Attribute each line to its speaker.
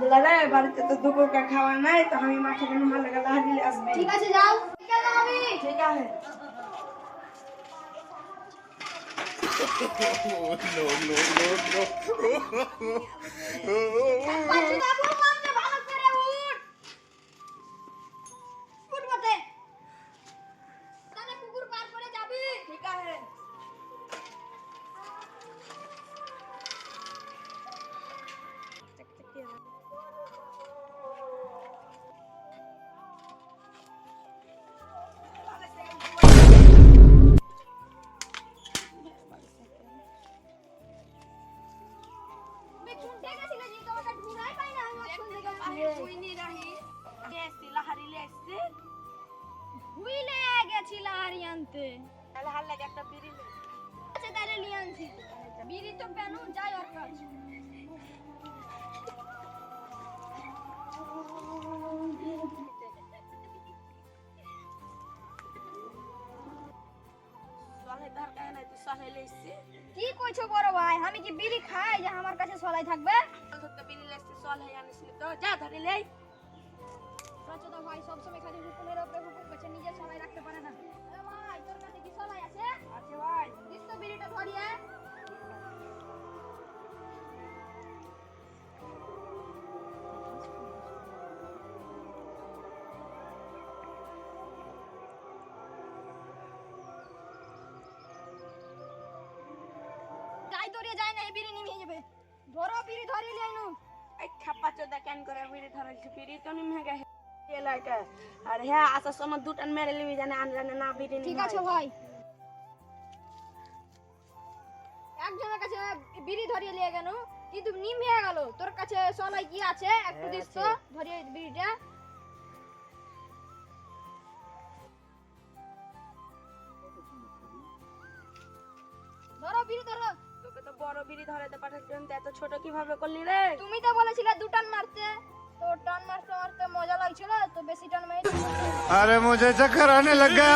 Speaker 1: দুলারে বাড়িতে তো দুপুরকার খাওয়া নাই তো আমি মাঠে কেন ভালো গেলে হারিয়ে আসবে
Speaker 2: ঠিক আছে যাও গেলাম আমি
Speaker 1: ঠিক আছে
Speaker 2: পাচ্ছি না বউ মারতে ভুইলে গেছিল হারি আনতে
Speaker 1: একটা বিড়ি।
Speaker 2: আচ্ছা তাহলে নিয়ে আনছি বিড়ি তো কেন যাই ওর
Speaker 1: সলে
Speaker 2: কি কইছো বড় ভাই? আমি কি বিড়ি খাই যে আমার কাছে সলাই থাকবে?
Speaker 1: তো বিড়ি লেসছি আমি আনিস তো যা ধরে লেই।
Speaker 2: তো ভাই সব সময় খালি হুকুমের যাই ধরিয়ে যায় না এই বিড়ি নিয়ে যাবে। ধরো বিড়ি ধরিয়ে লিয়ে আইনু
Speaker 1: এই খাপা চোদা কেন করে বিড়ি ধরেছি? বিড়ি তো নিমে গে এলাকা। আর হ্যাঁ আসার সময় দুটান মেরে লিবি জানে আন জানে না বিড়ি
Speaker 2: ঠিক আছে ভাই। একজনের কাছে বিড়ি ধরিয়ে নিয়ে গেল কিন্তু নিম হয়ে গেল। তোর কাছে সলাই কি আছে? একটু দিস তো ধরিয়ে বিড়িটা। ধরো বিড়ি ধরো।
Speaker 1: বড় বিড়ি ধরাতে পাঠাচ্ছিলাম এত ছোট কীভাবে করলি রে?
Speaker 2: তুমি তো বলেছিলে দু টান মারতে। তো টান মারতে মারতে মজা লাগছিল তো বেশি টান মারি
Speaker 3: আরে মজা চক্কর আনে লাগা।